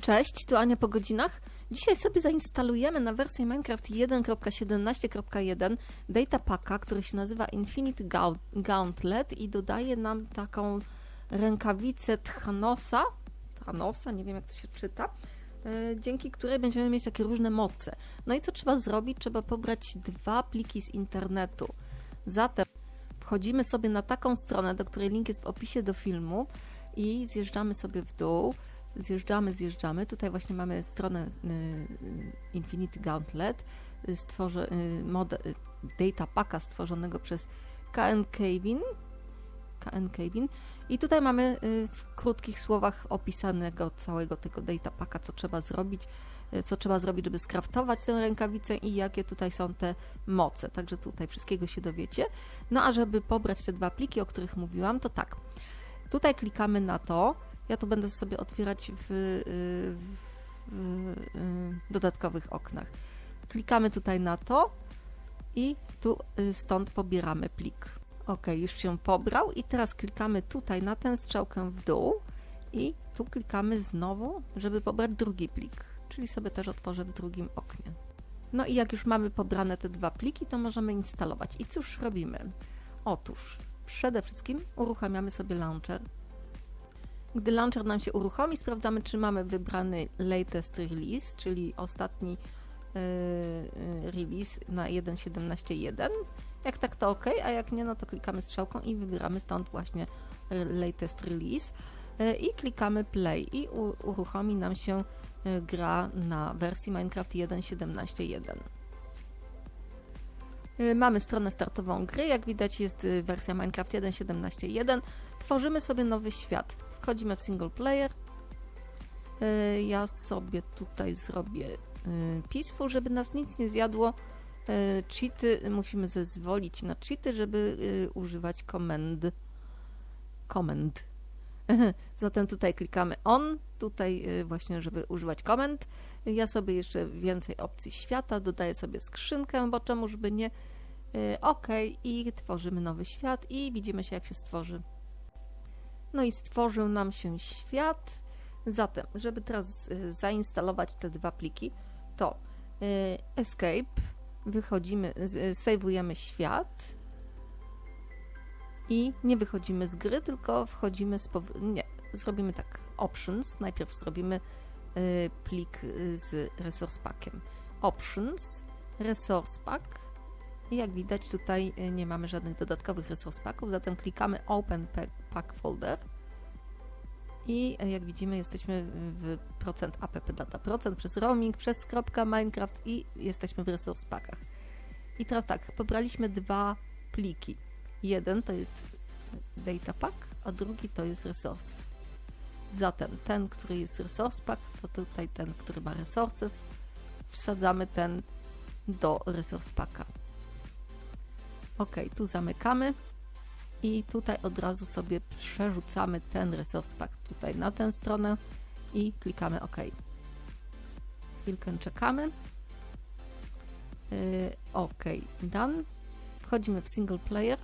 Cześć, tu Ania po godzinach. Dzisiaj sobie zainstalujemy na wersję Minecraft 1.17.1 datapacka, który się nazywa Infinite Gaunt- Gauntlet i dodaje nam taką rękawicę Thanosa, Thanosa, nie wiem jak to się czyta, e, dzięki której będziemy mieć takie różne moce. No i co trzeba zrobić? Trzeba pobrać dwa pliki z internetu. Zatem wchodzimy sobie na taką stronę, do której link jest w opisie do filmu i zjeżdżamy sobie w dół zjeżdżamy, zjeżdżamy. Tutaj właśnie mamy stronę y, y, Infinity Gauntlet, y, stworzę, mode, y, data packa stworzonego przez KN Kevin. KN Kevin. I tutaj mamy w krótkich słowach opisanego całego tego data packa, co trzeba zrobić, co trzeba zrobić, żeby skraftować tę rękawicę i jakie tutaj są te moce. Także tutaj wszystkiego się dowiecie. No a żeby pobrać te dwa pliki, o których mówiłam, to tak. Tutaj klikamy na to, ja tu będę sobie otwierać w, y, w, w y, dodatkowych oknach. Klikamy tutaj na to i tu y, stąd pobieramy plik. Ok, już się pobrał i teraz klikamy tutaj na tę strzałkę w dół i tu klikamy znowu, żeby pobrać drugi plik, czyli sobie też otworzę w drugim oknie. No i jak już mamy pobrane te dwa pliki, to możemy instalować. I cóż robimy? Otóż przede wszystkim uruchamiamy sobie launcher, gdy launcher nam się uruchomi, sprawdzamy, czy mamy wybrany latest release, czyli ostatni yy, release na 1.17.1. Jak tak, to ok, a jak nie, no to klikamy strzałką i wybieramy stąd właśnie latest release yy, i klikamy play i uruchomi nam się gra na wersji Minecraft 1.17.1. Y, Mamy stronę startową gry, jak widać jest wersja Minecraft 1.17.1. Tworzymy sobie nowy świat. Wchodzimy w single player. Y, Ja sobie tutaj zrobię y, peaceful, żeby nas nic nie zjadło. Y, Cheaty, musimy zezwolić na cheaty, żeby używać komend. Komend. Zatem tutaj klikamy on, tutaj właśnie, żeby używać komend. Ja sobie jeszcze więcej opcji świata, dodaję sobie skrzynkę, bo czemuż by nie. OK i tworzymy nowy świat i widzimy się jak się stworzy. No i stworzył nam się świat. Zatem, żeby teraz y, zainstalować te dwa pliki, to y, escape, wychodzimy, y, sejwujemy świat i nie wychodzimy z gry, tylko wchodzimy z nie, zrobimy tak options, najpierw zrobimy plik z resource packiem. Options, resource pack i jak widać tutaj nie mamy żadnych dodatkowych resource packów, zatem klikamy open pack, pack folder i y, jak widzimy jesteśmy w procent app data, procent przez roaming, przez kropka Minecraft i jesteśmy w resource packach. I teraz tak, pobraliśmy dwa pliki. Jeden to jest data pack, a drugi to jest resource. Zatem ten, który jest resource pack, to tutaj ten, który ma resources, wsadzamy ten do resource packa. Ok, tu zamykamy i tutaj od razu sobie przerzucamy ten resource pack tutaj na tę stronę i klikamy OK. Chwilkę czekamy. Yy, OK, done. Wchodzimy w single player.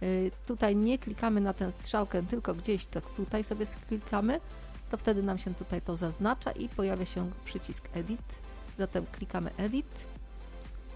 Yy, tutaj nie klikamy na tę strzałkę, tylko gdzieś to tutaj sobie klikamy, to wtedy nam się tutaj to zaznacza i pojawia się przycisk edit. Zatem klikamy edit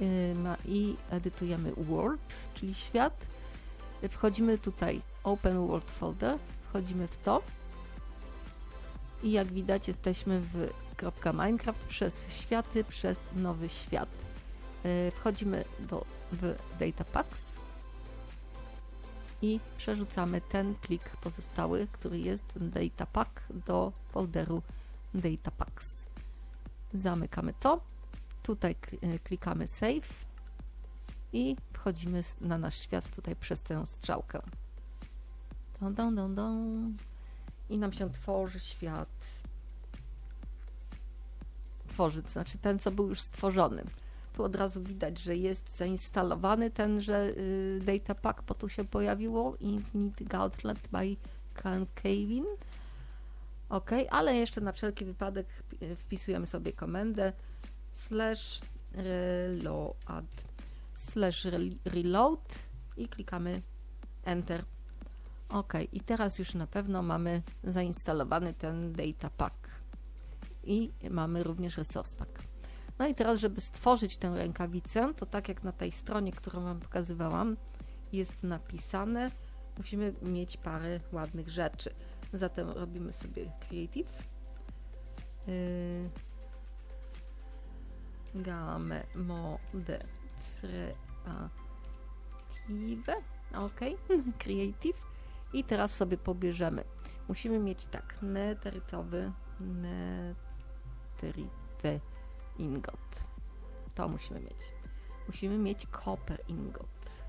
yy, i edytujemy world, czyli świat. Wchodzimy tutaj open world folder, wchodzimy w to i jak widać jesteśmy w .minecraft przez światy, przez nowy świat. Yy, Wchodzimy do, w data packs i przerzucamy ten plik pozostały, który jest data pack do folderu data packs. Zamykamy to. Tutaj y, klikamy save i wchodzimy na nasz świat tutaj przez tę strzałkę. Dun, dun, dun, dun. I nam się tworzy świat. Tworzy, to znaczy ten, co był już stworzony. Tu od razu widać, że jest zainstalowany tenże y, data pack, bo tu się pojawiło Infinity Gauntlet by Can Kevin. Ok, ale jeszcze na wszelki wypadek y, wpisujemy sobie komendę slash reload slash re- reload i klikamy enter. Ok, i teraz już na pewno mamy zainstalowany ten data pack. i mamy również resource pack. No i teraz, żeby stworzyć tę rękawicę, to tak jak na tej stronie, którą Wam pokazywałam, jest napisane, musimy mieć parę ładnych rzeczy. Zatem robimy sobie creative. Yy, gamę mode creative. Ok, creative. I teraz sobie pobierzemy. Musimy mieć tak, neterytowy, neterite ingot. To musimy mieć. Musimy mieć copper ingot.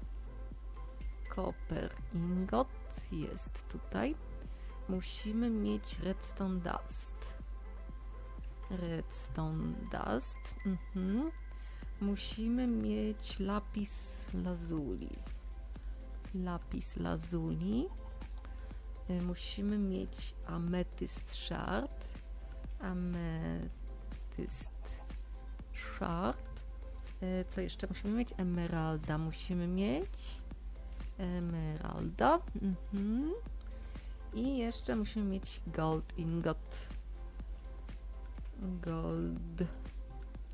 Copper ingot jest tutaj. Musimy mieć redstone dust. Redstone dust. Mhm. Musimy mieć lapis lazuli. Lapis lazuli. Y, Musimy mieć ametyst shard. Ametyst shard. Y, Co jeszcze musimy mieć? Emeralda musimy mieć. Emeralda. Mhm. I jeszcze musimy mieć gold ingot. Gold.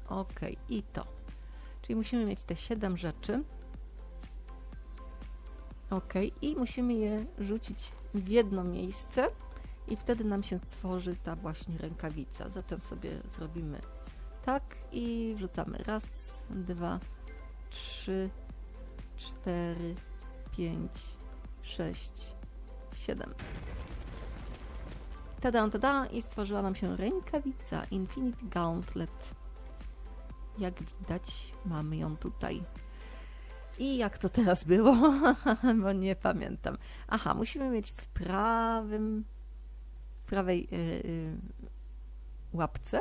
Ok, i to. Czyli musimy mieć te 7 rzeczy. Ok, i musimy je rzucić w jedno miejsce i wtedy nam się stworzy ta właśnie rękawica. Zatem sobie zrobimy tak i wrzucamy. Raz, dwa, trzy, cztery, pięć, sześć, siedem. Tada, tada i stworzyła nam się rękawica Infinity Gauntlet. Jak widać, mamy ją tutaj. I jak to teraz było? Bo nie pamiętam. Aha, musimy mieć w prawym, w prawej yy, yy, łapce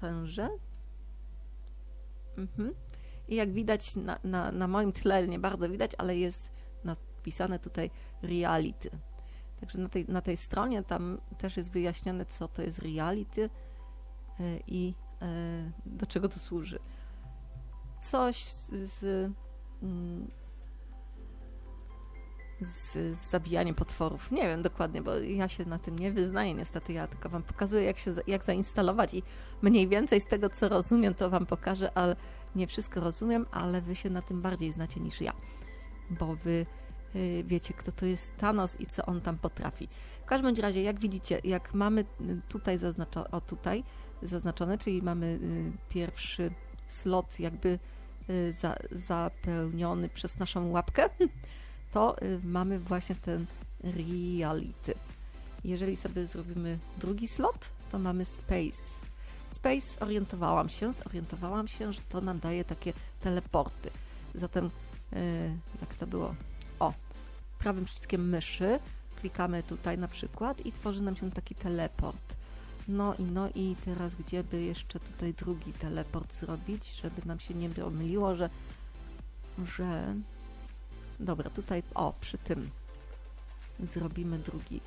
tęże. Mhm. I jak widać na, na, na moim tle, nie bardzo widać, ale jest napisane tutaj reality. Także na tej, na tej stronie tam też jest wyjaśnione, co to jest reality yy, i do czego to służy coś z, mm, z, z zabijaniem potworów. Nie wiem dokładnie, bo ja się na tym nie wyznaję niestety. Ja tylko wam pokazuję, jak, się, jak zainstalować i mniej więcej z tego, co rozumiem, to wam pokażę, ale nie wszystko rozumiem, ale wy się na tym bardziej znacie niż ja, bo wy wiecie, kto to jest Thanos i co on tam potrafi. W każdym razie, jak widzicie, jak mamy y, tutaj zaznaczone, o tutaj zaznaczone, czyli mamy y, pierwszy slot jakby y, za, zapełniony przez naszą łapkę, to y, mamy właśnie ten reality. Jeżeli sobie zrobimy drugi slot, to mamy space. Space orientowałam się, zorientowałam się, że to nam daje takie teleporty. Zatem, y, jak to było? Prawym przyciskiem myszy klikamy tutaj na przykład i tworzy nam się taki teleport. No i no i teraz gdzie by jeszcze tutaj drugi teleport zrobić, żeby nam się nie myliło, że że dobra, tutaj o, przy tym zrobimy drugi.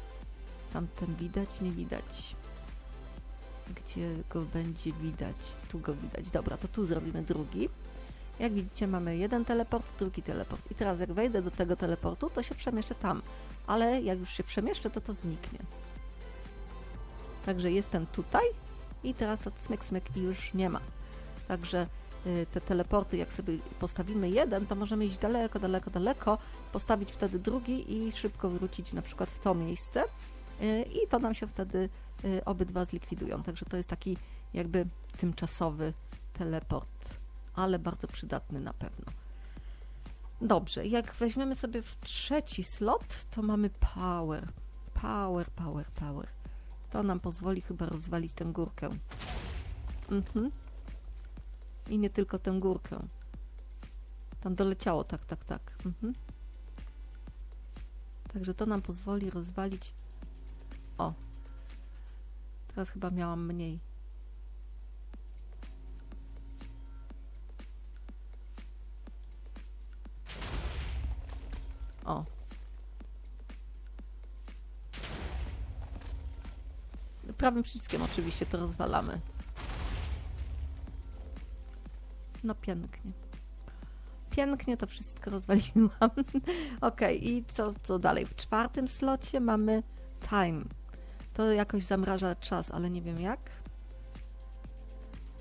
Tamten widać, nie widać. Gdzie go będzie widać? Tu go widać. Dobra, to tu zrobimy drugi. Jak widzicie, mamy jeden teleport, drugi teleport. I teraz jak wejdę do tego teleportu, to się przemieszczę tam. Ale jak już się przemieszczę, to to zniknie. Także jestem tutaj i teraz to smyk, smyk i już nie ma. Także y, te teleporty, jak sobie postawimy jeden, to możemy iść daleko, daleko, daleko, postawić wtedy drugi i szybko wrócić na przykład w to miejsce y, i to nam się wtedy y, obydwa zlikwidują. Także to jest taki jakby tymczasowy teleport, ale bardzo przydatny na pewno. Dobrze, jak weźmiemy sobie w trzeci slot, to mamy power. Power, power, power. To nam pozwoli chyba rozwalić tę górkę. Mhm. I nie tylko tę górkę. Tam doleciało, tak, tak, tak. Mhm. Także to nam pozwoli rozwalić. O. Teraz chyba miałam mniej. Prawym przyciskiem oczywiście to rozwalamy. No pięknie. Pięknie to wszystko rozwaliłam. ok, i co, co dalej? W czwartym slocie mamy time. To jakoś zamraża czas, ale nie wiem jak.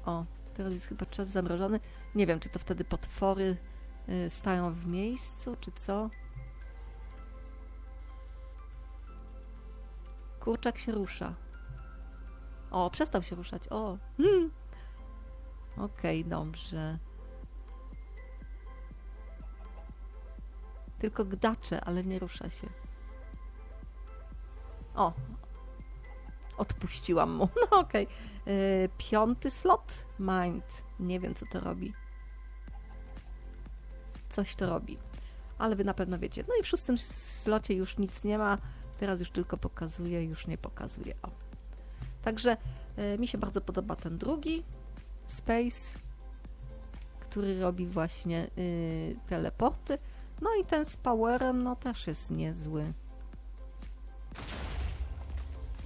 O, teraz jest chyba czas zamrożony. Nie wiem, czy to wtedy potwory y, stają w miejscu, czy co. Kurczak się rusza. O, przestał się ruszać. O. Hmm. Okej, dobrze. Tylko gdacze, ale nie rusza się. O. Odpuściłam mu. No okej. Yy, Piąty slot. Mind. Nie wiem, co to robi. Coś to robi. Ale wy na pewno wiecie. No i w szóstym slocie już nic nie ma. Teraz już tylko pokazuje, już nie pokazuje. O. Także y, mi się bardzo podoba ten drugi Space, który robi właśnie y, teleporty. No i ten z powerem, no też jest niezły.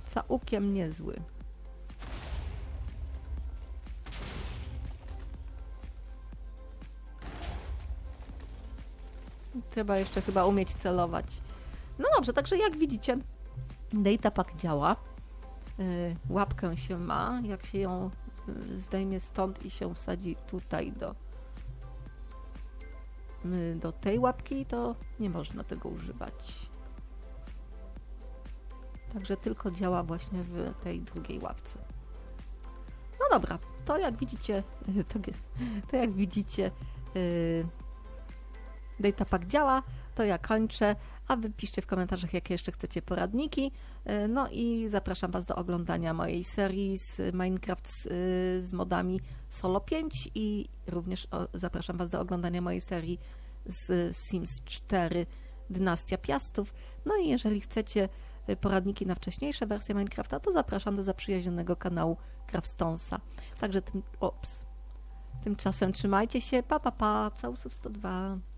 Całkiem niezły. Trzeba jeszcze chyba umieć celować. No dobrze, także jak widzicie, Datapack działa. Y, Łapkę się ma, jak się ją y, zdejmie stąd i się wsadzi tutaj do, y, do tej łapki, to nie można tego używać. Także tylko działa właśnie w tej drugiej łapce. No dobra, to jak widzicie, to, to jak widzicie, yy, Datapack działa, to ja kończę, a wy piszcie w komentarzach, jakie jeszcze chcecie poradniki. Yy, No i zapraszam Was do oglądania mojej serii z Minecraft z, yy, z modami Solo 5 i również zapraszam Was do oglądania mojej serii z Sims 4 Dynastia Piastów. No i jeżeli chcecie y, poradniki na wcześniejsze wersje Minecrafta, to zapraszam do zaprzyjaźnionego kanału Craftstonesa. Także tym, ops, tymczasem trzymajcie się, pa pa pa, całusów 102.